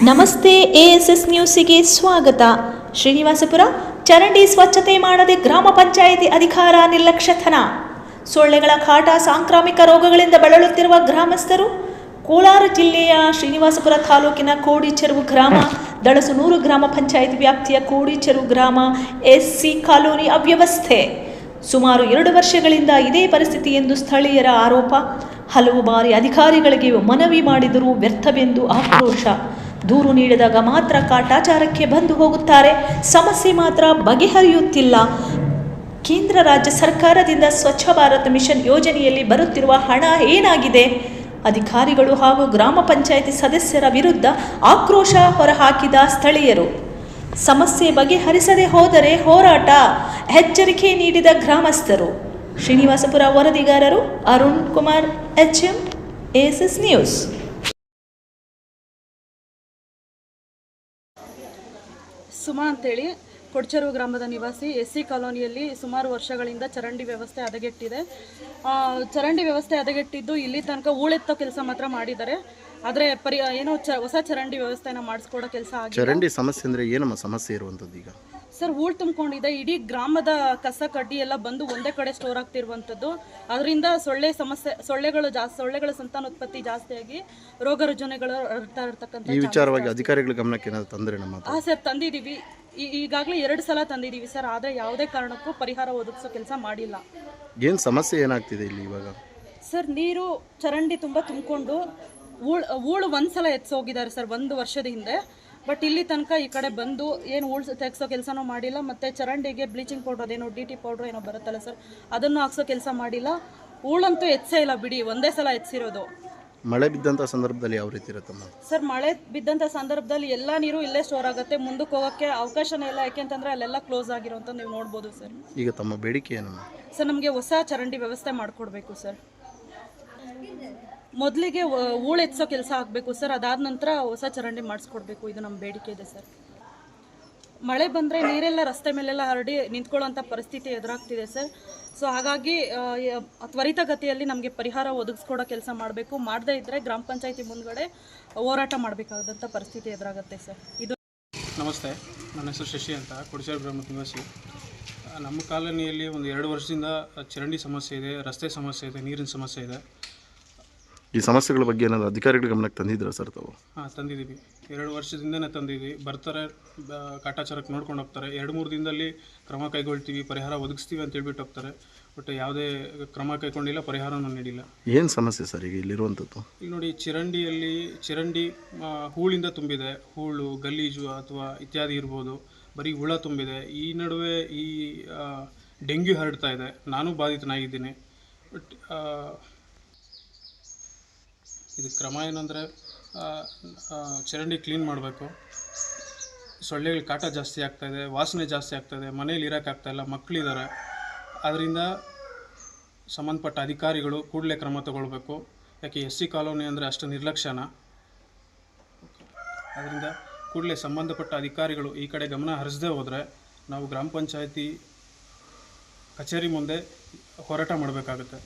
ನಮಸ್ತೆ ಎಎಸ್ಎಸ್ ನ್ಯೂಸಿಗೆ ಸ್ವಾಗತ. ಶ್ರೀನಿವಾಸಪುರ, ಚರಂಡಿ ಸ್ವಚ್ಛತೆ ಮಾಡದೆ ಗ್ರಾಮ ಪಂಚಾಯಿತಿ ಅಧಿಕಾರ ನಿರ್ಲಕ್ಷ್ಯತನ. ಸೊಳ್ಳೆಗಳ ಕಾಟ ಸಾಂಕ್ರಾಮಿಕ ರೋಗಗಳಿಂದ ಬಳಲುತ್ತಿರುವ ಗ್ರಾಮಸ್ಥರು, ಕೋಲಾರ ಜಿಲ್ಲೆಯ ಶ್ರೀನಿವಾಸಪುರ ತಾಲೂಕಿನ ಕೋಡಿಚೆರುವು ಗ್ರಾಮ ದಳಸುನೂರು ಗ್ರಾಮ ಪಂಚಾಯಿತಿ ವ್ಯಾಪ್ತಿಯ ಕೋಡಿಚೆರು ಗ್ರಾಮ, ಎಸ್ಸಿ ಕಾಲೋನಿ ಅವ್ಯವಸ್ಥೆ. ಸುಮಾರು ಎರಡು ವರ್ಷಗಳಿಂದ ಇದೇ ಪರಿಸ್ಥಿತಿ ಎಂದು ಸ್ಥಳೀಯರ ಆರೋಪ. ಹಲವು ಬಾರಿ ಅಧಿಕಾರಿಗಳಿಗೆ ಮನವಿ ಮಾಡಿದರೂ ವ್ಯರ್ಥವೆಂದು ಆಕ್ರೋಶ. ದೂರು ನೀಡಿದಾಗ ಮಾತ್ರ ಕಾಟಾಚಾರಕ್ಕೆ ಬಂದು ಹೋಗುತ್ತಾರೆ. ಸಮಸ್ಯೆ ಮಾತ್ರ ಬಗೆಹರಿಯುತ್ತಿಲ್ಲ. ಕೇಂದ್ರ ರಾಜ್ಯ ಸರ್ಕಾರದಿಂದ ಸ್ವಚ್ಛ ಭಾರತ್ ಮಿಷನ್ ಯೋಜನೆಯಲ್ಲಿ ಬರುತ್ತಿರುವ ಹಣ ಏನಾಗಿದೆ? ಅಧಿಕಾರಿಗಳು ಹಾಗೂ ಗ್ರಾಮ ಪಂಚಾಯಿತಿ ಸದಸ್ಯರ ವಿರುದ್ಧ ಆಕ್ರೋಶ ಹೊರಹಾಕಿದ ಸ್ಥಳೀಯರು. ಸಮಸ್ಯೆ ಬಗೆಹರಿಸದೆ ಹೋದರೆ ಹೋರಾಟ, ಎಚ್ಚರಿಕೆ ನೀಡಿದ ಗ್ರಾಮಸ್ಥರು. Srinivaspur ವರದಿಗಾರರು Arun Kumar H M S news. Suma ಅಂತೇಳಿ, ಕೊಡ್ಚೆರು ಗ್ರಾಮದ ನಿವಾಸಿ ಎಸ್ ಸಿ ಕಾಲೋನಿಯಲ್ಲಿ ಸುಮಾರು ವರ್ಷಗಳಿಂದ ಚರಂಡಿ ವ್ಯವಸ್ಥೆ ಹದಗೆಟ್ಟಿದೆ. ಚರಂಡಿ ವ್ಯವಸ್ಥೆ ಹದಗೆಟ್ಟಿದ್ದು ಇಲ್ಲಿ ತನಕ ಹೂಳೆತ್ತೋ ಕೆಲಸ ಮಾತ್ರ ಮಾಡಿದ್ದಾರೆ. ಆದರೆ ಪರಿ, ಏನೋ ಚ, ಹೊಸ ಚರಂಡಿ ವ್ಯವಸ್ಥೆನ ಮಾಡಿಸ್ಕೊಡೋ ಕೆಲಸ ಆಗಿದೆ ಚರಂಡಿ ಸಮಸ್ಯೆ ಅಂದರೆ ಏನಮ್ಮ ಸಮಸ್ಯೆ ಇರುವಂಥದ್ದು ಈಗ? ಸರ್ ಹೂಳು ತುಂಬಿಕೊಂಡಿದೆ. ಇಡೀ ಗ್ರಾಮದ ಕಸ ಕಡ್ಡಿ ಎಲ್ಲ ಬಂದು ಒಂದೇ ಕಡೆ ಸ್ಟೋರ್ ಆಗ್ತಿರುವಂಥದ್ದು. ಅದರಿಂದ ಸೊಳ್ಳೆ ಸಮಸ್ಯೆ ಸೊಳ್ಳೆಗಳು ಜಾಸ್ತಿ ಸೊಳ್ಳೆಗಳ ಸಂತಾನೋತ್ಪತ್ತಿ ಜಾಸ್ತಿಯಾಗಿ ರೋಗ ರುಜಿನಗಳು ಹರಡ್ತಾ ಇರ್ತಕ್ಕಂಥ ಈ ವಿಚಾರವಾಗಿ ಅಧಿಕಾರಿಗಳ ಗಮನಕ್ಕೆ ಏನಾದ್ರು ತಂದರೆ ನಮ್ಮ ಹಾಂ ಸರ್ ತಂದಿದ್ದೀವಿ. ಈ- ಈಗಾಗಲೇ ಎರಡು ಸಲ ತಂದಿದ್ದೀವಿ ಸರ್. ಆದರೆ ಯಾವುದೇ ಕಾರಣಕ್ಕೂ ಪರಿಹಾರ ಒದಗಿಸೋ ಕೆಲಸ ಮಾಡಿಲ್ಲ. ಏನು ಸಮಸ್ಯೆ ಏನಾಗ್ತಿದೆ ಇಲ್ಲಿ ಇವಾಗ? ಸರ್ ನೀರು ಚರಂಡಿ ತುಂಬ ತುಂಬಿಕೊಂಡು ಊಳು ಊಳು ಒಂದು ಸಲ ಎತ್ಸೋಗಿದ್ದಾರೆ ಸರ್ ಒಂದು ವರ್ಷದ ಹಿಂದೆ. ಬಟ್ ಇಲ್ಲಿ ತನಕ ಈ ಕಡೆ ಬಂದು ಏನು ಊಳು ತೆಗ್ಸೋ ಕೆಲಸನೂ ಮಾಡಿಲ್ಲ ಮತ್ತು ಚರಂಡಿಗೆ ಬ್ಲೀಚಿಂಗ್ ಪೌಡ್ರ್ ಏನೋ ಡಿ ಟಿ ಪೌಡ್ರ್ ಏನೋ ಬರುತ್ತಲ್ಲ ಸರ್ ಅದನ್ನು ಹಾಕ್ಸೋ ಕೆಲಸ ಮಾಡಿಲ್ಲ. ಹೂಳಂತೂ ಹೆಚ್ಚೇ ಇಲ್ಲ ಬಿಡಿ ಒಂದೇ ಸಲ ಹೆಚ್ಚಿರೋದು ಮಳೆ ಬಿದ್ದಂಥ ಸಂದರ್ಭದಲ್ಲಿ ಯಾವ ರೀತಿ ಇರುತ್ತಮ್ಮ ಸರ್ ಮಳೆ ಬಿದ್ದಂಥ ಸಂದರ್ಭದಲ್ಲಿ ಎಲ್ಲ ನೀರು ಇಲ್ಲೇ ಸ್ಟೋರ್ ಆಗುತ್ತೆ ಮುಂದಕ್ಕೆ ಹೋಗೋಕ್ಕೆ ಅವಕಾಶನೇ ಇಲ್ಲ. ಯಾಕೆಂತಂದರೆ ಅಲ್ಲೆಲ್ಲ ಕ್ಲೋಸ್ ಆಗಿರೋಂಥ ನೀವು ನೋಡ್ಬೋದು ಸರ್ ಈಗ ತಮ್ಮ ಬೇಡಿಕೆ ಏನಮ್ಮ ಸರ್ ನಮಗೆ ಹೊಸ ಚರಂಡಿ ವ್ಯವಸ್ಥೆ ಮಾಡಿಕೊಡ್ಬೇಕು ಸರ್ ಮೊದಲಿಗೆ ಹೂಳು ಎತ್ಸೋ ಕೆಲಸ ಆಗಬೇಕು ಸರ್. ಅದಾದ ನಂತರ ಹೊಸ ಚರಂಡಿ ಮಾಡಿಸ್ಕೊಡ್ಬೇಕು. ಇದು ನಮ್ಮ ಬೇಡಿಕೆ ಇದೆ ಸರ್. ಮಳೆ ಬಂದರೆ ನೀರೆಲ್ಲ ರಸ್ತೆ ಮೇಲೆಲ್ಲ ಹರಡಿ ನಿಂತ್ಕೊಳ್ಳೋಂಥ ಪರಿಸ್ಥಿತಿ ಎದುರಾಗ್ತಿದೆ ಸರ್. ಸೊ ಹಾಗಾಗಿ ತ್ವರಿತಗತಿಯಲ್ಲಿ ನಮಗೆ ಪರಿಹಾರ ಒದಗಿಸ್ಕೊಡೋ ಕೆಲಸ ಮಾಡಬೇಕು. ಮಾಡದೇ ಇದ್ದರೆ ಗ್ರಾಮ ಪಂಚಾಯತಿ ಮುಂದ್ಗಡೆ ಹೋರಾಟ ಮಾಡಬೇಕಾದಂಥ ಪರಿಸ್ಥಿತಿ ಎದುರಾಗುತ್ತೆ ಸರ್. ಇದು ನಮಸ್ತೆ. ನನ್ನ ಹೆಸರು ಶಶಿ ಅಂತ. ಆ, ನಮ್ಮ ಕಾಲೋನಿಯಲ್ಲಿ ಒಂದು ಎರಡು ವರ್ಷದಿಂದ ಚರಂಡಿ ಸಮಸ್ಯೆ ಇದೆ ರಸ್ತೆ ಸಮಸ್ಯೆ ಇದೆ ನೀರಿನ ಸಮಸ್ಯೆ ಇದೆ. ಈ ಸಮಸ್ಯೆಗಳ ಬಗ್ಗೆ ಏನಾದರೂ ಅಧಿಕಾರಿಗಳ ಗಮನಕ್ಕೆ ತಂದಿದ್ದೀರಾ ಸರ್ ತಾವು? ಹಾಂ ತಂದಿದ್ದೀವಿ. ಎರಡು ವರ್ಷದಿಂದನೇ ತಂದಿದ್ದೀವಿ. ಬರ್ತಾರೆ ಬ- ಕಾಟಾಚಾರಕ್ಕೆ ನೋಡ್ಕೊಂಡು ಹೋಗ್ತಾರೆ. ಎರಡು ಮೂರು ದಿನದಲ್ಲಿ ಕ್ರಮ ಕೈಗೊಳ್ತೀವಿ ಪರಿಹಾರ ಒದಗಿಸ್ತೀವಿ ಅಂತ ಹೇಳ್ಬಿಟ್ಟು ಹೋಗ್ತಾರೆ. ಬಟ್ ಯಾವುದೇ ಕ್ರಮ ಕೈಗೊಂಡಿಲ್ಲ ಪರಿಹಾರನೂ ನೀಡಿಲ್ಲ. ಏನು ಸಮಸ್ಯೆ ಸರ್ ಈಗ ಇಲ್ಲಿರುವಂಥದ್ದು? ಈಗ ನೋಡಿ ಚಿರಂಡಿಯಲ್ಲಿ ಚಿರಂಡಿ ಆ, ಹೂಳಿಂದ ತುಂಬಿದೆ. ಹೂಳು ಗಲೀಜು ಅಥವಾ ಇತ್ಯಾದಿ ಇರ್ಬೋದು. ಬರೀ ಹುಳ ತುಂಬಿದೆ. ಈ ನಡುವೆ ಈ ಆ, ಡೆಂಗ್ಯೂ ಹರಡ್ತಾ ಇದೆ. ನಾನು ಬಾಧಿತನಾಗಿದ್ದೀನಿ. ಬಟ್ ಇದು ಕ್ರಮ ಏನಂದರೆ ಚರಂಡಿ ಕ್ಲೀನ್ ಮಾಡಬೇಕು. ಸೊಳ್ಳೆಗಳ ಕಾಟ ಜಾಸ್ತಿ ಆಗ್ತಾಯಿದೆ ವಾಸನೆ ಜಾಸ್ತಿ ಆಗ್ತಾಯಿದೆ ಮನೇಲಿ ಇರೋಕ್ಕಾಗ್ತಾಯಿಲ್ಲ ಮಕ್ಕಳಿದ್ದಾರೆ ಅದರಿಂದ ಸಂಬಂಧಪಟ್ಟ ಅಧಿಕಾರಿಗಳು ಕೂಡಲೇ ಕ್ರಮ ತಗೊಳ್ಬೇಕು. ಯಾಕೆ ಎಸ್ ಸಿ ಕಾಲೋನಿ ಅಂದರೆ ಅಷ್ಟು ನಿರ್ಲಕ್ಷ್ಯನ. ಅದರಿಂದ ಕೂಡಲೇ ಸಂಬಂಧಪಟ್ಟ ಅಧಿಕಾರಿಗಳು ಈ ಕಡೆ ಗಮನ ಹರಿಸದೇ ಹೋದರೆ ನಾವು ಗ್ರಾಮ ಪಂಚಾಯತಿ ಕಚೇರಿ ಮುಂದೆ ಹೋರಾಟ ಮಾಡಬೇಕಾಗುತ್ತೆ.